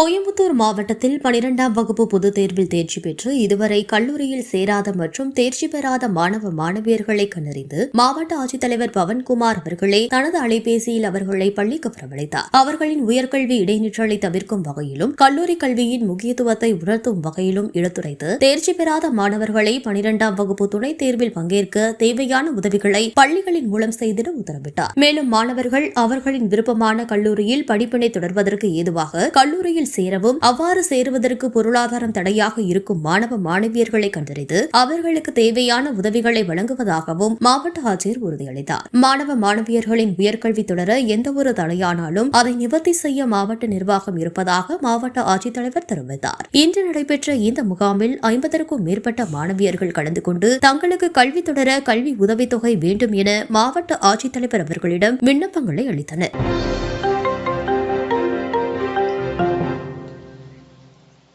கோயம்புத்தூர் மாவட்டத்தில் பனிரெண்டாம் வகுப்பு பொதுத் தேர்வில் தேர்ச்சி பெற்று இதுவரை கல்லூரியில் சேராத மற்றும் தேர்ச்சி பெறாத மாணவ மாணவியர்களை கண்டறிந்து மாவட்ட ஆட்சித்தலைவர் பவன்குமார் அவர்களே தனது அலைபேசியில் அவர்களை பள்ளிக்கு வரவழைத்தார். அவர்களின் உயர்கல்வி இடைநிற்றலை தவிர்க்கும் வகையிலும் கல்லூரி கல்வியின் முக்கியத்துவத்தை உணர்த்தும் வகையிலும் எடுத்துரைத்து தேர்ச்சி பெறாத மாணவர்களை பனிரெண்டாம் வகுப்பு துணைத் தேர்வில் பங்கேற்க தேவையான உதவிகளை பள்ளிகளின் மூலம் செய்திட உத்தரவிட்டார். மேலும் மாணவர்கள் அவர்களின் விருப்பமான கல்லூரியில் படிப்பினை தொடர்வதற்கு ஏதுவாக கல்லூரியில் சேரவும் அவ்வாறு சேருவதற்கு பொருளாதாரம் தடையாக இருக்கும் மாணவ மாணவியர்களை கண்டறிந்து அவர்களுக்கு தேவையான உதவிகளை வழங்குவதாகவும் மாவட்ட ஆட்சியர் உறுதியளித்தார். மாணவ மாணவியர்களின் உயர்கல்வி தொடர எந்தவொரு தடையானாலும் அதை நிவர்த்தி செய்ய மாவட்ட நிர்வாகம் இருப்பதாக மாவட்ட ஆட்சித்தலைவர் தெரிவித்தார். இன்று நடைபெற்ற இந்த முகாமில் ஐம்பதற்கும் மேற்பட்ட மாணவியர்கள் கலந்து கொண்டு தங்களுக்கு கல்வி தொடர கல்வி உதவித்தொகை வேண்டும் என மாவட்ட ஆட்சித்தலைவர் அவர்களிடம் விண்ணப்பங்களை அளித்தனர்.